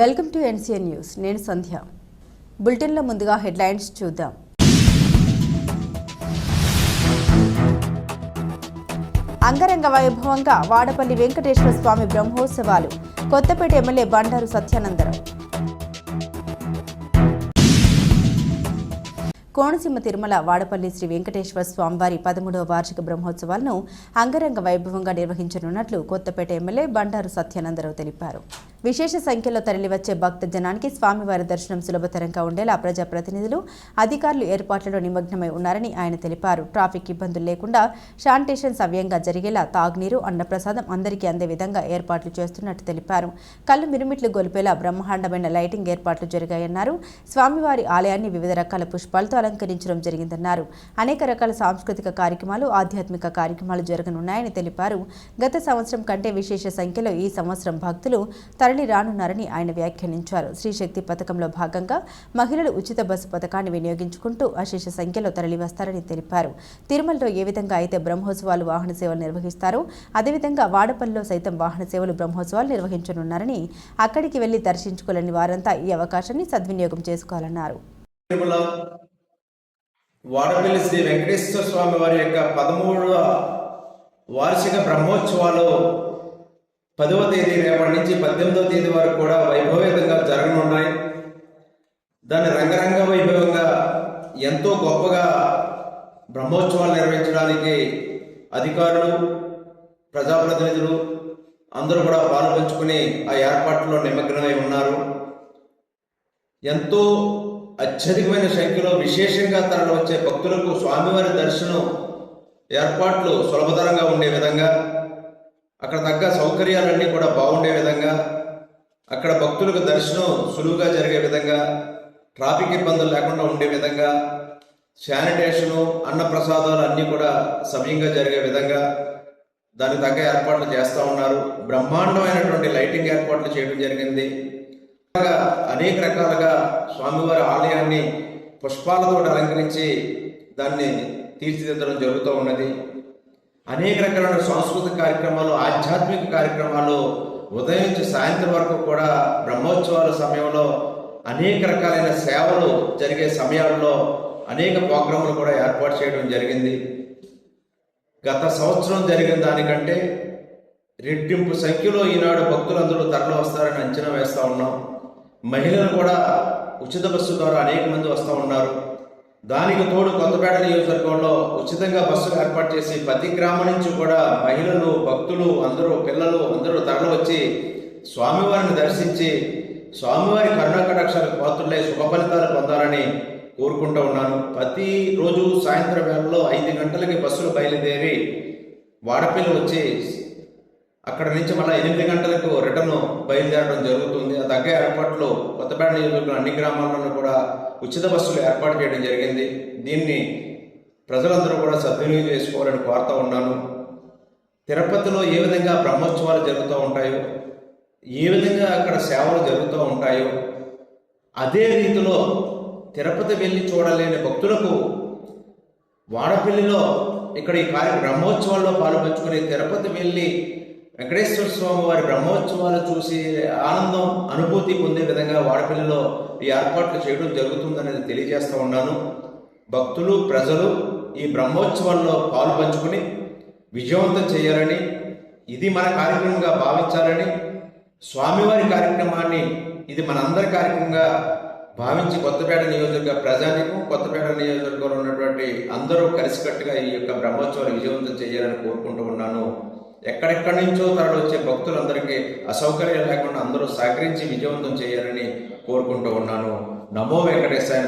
Welcome to NCN news. నేను సంధ్య. బులెటిన్లో ముందుగా హెడ్లైన్స్ చూద్దాం. అంగరంగ వైభవంగా వాడపల్లి వెంకటేశ్వర స్వామి బ్రహ్మోత్సవాలు. కొత్తపేట ఎమ్మెల్యే బండారు సత్యానందరావు. కోనసీమ తిరుమల వాడపల్లి శ్రీ వెంకటేశ్వర స్వామివారి పదమూడవ వార్షిక బ్రహ్మోత్సవాలను అంగరంగ వైభవంగా నిర్వహించనున్నట్లు కొత్తపేట ఎమ్మెల్యే బండారు సత్యానందరావు తెలిపారు. విశేష సంఖ్యలో తరలివచ్చే భక్త జనానికి స్వామివారి దర్శనం సులభతరంగా ఉండేలా ప్రజాప్రతినిధులు అధికారులు ఏర్పాట్లలో నిమగ్నమై ఉన్నారని ఆయన తెలిపారు. ట్రాఫిక్ ఇబ్బందులు లేకుండా శానిటేషన్ సవ్యంగా జరిగేలా తాగునీరు అన్నప్రసాదం అందరికీ అందే విధంగా ఏర్పాట్లు చేస్తున్నట్టు తెలిపారు. కళ్ళు మిరుమిట్లు గొలిపేలా బ్రహ్మాండమైన లైటింగ్ ఏర్పాట్లు జరిగాయన్నారు. స్వామివారి ఆలయాన్ని వివిధ రకాల పుష్పాలతో అలంకరించడం జరిగిందన్నారు. అనేక రకాల సాంస్కృతిక కార్యక్రమాలు ఆధ్యాత్మిక కార్యక్రమాలు జరగనున్నాయని తెలిపారు. గత సంవత్సరం కంటే విశేష సంఖ్యలో ఈ సంవత్సరం భక్తులు తరలి రానున్నారని ఆయన వ్యాఖ్యానించారు. శ్రీశక్తి పథకంలో భాగంగా మహిళలు ఉచిత బస్సు పథకాన్ని వినియోగించుకుంటూ అశేష సంఖ్యలో తరలి వస్తారని తెలిపారు. తిరుమలలో ఏ విధంగా అయితే బ్రహ్మోత్సవాలు వాహన సేవలు నిర్వహిస్తారో అదేవిధంగా వాడపల్లిలో సైతం వాహన సేవలు బ్రహ్మోత్సవాలు నిర్వహించనున్నారని అక్కడికి వెళ్ళి దర్శించుకోలేని వారంతా ఈ అవకాశాన్ని సద్వినియోగం చేసుకోవాలన్నారు. వాడపల్లి శ్రీ వెంకటేశ్వర స్వామి వారి యొక్క పదమూడవ వార్షిక బ్రహ్మోత్సవాలు పదవ తేదీ రేపటి నుంచి పద్దెనిమిదవ తేదీ వరకు కూడా వైభవేతంగా జరగనున్నాయి. దాన్ని రంగరంగ వైభవంగా ఎంతో గొప్పగా బ్రహ్మోత్సవాలు నిర్వహించడానికి అధికారులు ప్రజాప్రతినిధులు అందరూ కూడా పాల్పంచుకుని ఆ ఏర్పాట్లో నిమగ్నమై ఉన్నారు. ఎంతో అత్యధికమైన సంఖ్యలో విశేషంగా తరలి వచ్చే భక్తులకు స్వామివారి దర్శనం ఏర్పాట్లు సులభతరంగా ఉండే విధంగా అక్కడ తగ్గ సౌకర్యాలన్నీ కూడా బాగుండే విధంగా అక్కడ భక్తులకు దర్శనం సులువుగా జరిగే విధంగా ట్రాఫిక్ ఇబ్బందులు లేకుండా ఉండే విధంగా శానిటేషను అన్నప్రసాదాలు అన్నీ కూడా సమయంగా జరిగే విధంగా దానికి తగ్గ ఏర్పాట్లు చేస్తూ ఉన్నారు. బ్రహ్మాండమైనటువంటి లైటింగ్ ఏర్పాట్లు చేయడం జరిగింది. అలాగా అనేక రకాలుగా స్వామివారి ఆలయాన్ని పుష్పాలతో అలంకరించి దాన్ని తీర్చిదిద్దడం జరుగుతూ ఉన్నది. అనేక రకాలైన సాంస్కృతిక కార్యక్రమాలు ఆధ్యాత్మిక కార్యక్రమాలు ఉదయం నుంచి సాయంత్రం వరకు కూడా బ్రహ్మోత్సవాల సమయంలో అనేక రకాలైన సేవలు జరిగే సమయాల్లో అనేక ప్రోగ్రాములు కూడా ఏర్పాటు చేయడం జరిగింది. గత సంవత్సరం జరిగిన దానికంటే రెట్టింపు సంఖ్యలో ఈనాడు భక్తులందరూ తరలి వస్తారని అంచనా వేస్తూ ఉన్నాం. మహిళలు కూడా ఉచిత బస్సు ద్వారా అనేక మంది వస్తూ ఉన్నారు. దానికి తోడు కొత్తపేట నియోజకవర్గంలో ఉచితంగా బస్సులు ఏర్పాటు చేసి ప్రతి గ్రామం నుంచి కూడా మహిళలు భక్తులు అందరూ పిల్లలు అందరూ తరలివచ్చి స్వామివారిని దర్శించి స్వామివారి కరుణాకటాక్షాలకు పాత్రులై శుభ ఫలితాలు పొందాలని కోరుకుంటూ ఉన్నాను. ప్రతి రోజు సాయంత్రం వేళలో ఐదు గంటలకి బస్సులు బయలుదేరి వాడపల్లి వచ్చి అక్కడ నుంచి మళ్ళీ ఎనిమిది గంటలకు రిటర్న్ బయలుదేరడం జరుగుతుంది. ఆ తగ్గే ఏర్పాట్లో కొత్తపేట నియోజకవర్గం అన్ని గ్రామాల్లోనూ కూడా ఉచిత బస్సులు ఏర్పాటు చేయడం జరిగింది. దీన్ని ప్రజలందరూ కూడా సద్వినియోగం చేసుకోవాలని కోరుతూ ఉన్నాను. తిరుపతిలో ఏ విధంగా బ్రహ్మోత్సవాలు జరుగుతూ ఉంటాయో ఏ విధంగా అక్కడ సేవలు జరుగుతూ ఉంటాయో అదే రీతిలో తిరుపతి వెళ్ళి చూడలేని భక్తులకు వాడపల్లిలో ఇక్కడ ఈ కార్య బ్రహ్మోత్సవాల్లో పాల్పంచుకుని తిరుపతి వెళ్ళి వెంకటేశ్వర స్వామి వారి బ్రహ్మోత్సవాలు చూసి ఆనందం అనుభూతి పొందే విధంగా వాడపల్లిలో ఈ ఏర్పాట్లు చేయడం జరుగుతుందనేది తెలియజేస్తూ ఉన్నాను. భక్తులు ప్రజలు ఈ బ్రహ్మోత్సవాల్లో పాలు పంచుకుని విజయవంతం చేయాలని ఇది మన కార్యక్రమంగా భావించాలని స్వామివారి కార్యక్రమాన్ని ఇది మనందరి కార్యక్రమంగా భావించి కొత్తపేట నియోజకవర్గ ప్రజానికం కొత్తపేట నియోజకవర్గంలో ఉన్నటువంటి అందరూ కలిసికట్టుగా ఈ యొక్క బ్రహ్మోత్సవాలు విజయవంతం చేయాలని కోరుకుంటూ ఉన్నాను. ఎక్కడెక్కడి నుంచో తరలి వచ్చే భక్తులందరికీ అసౌకర్యం లేకుండా అందరూ సహకరించి విజయవంతం చేయాలని కోరుకుంటూ ఉన్నాను. నమో వెంకటేశాయ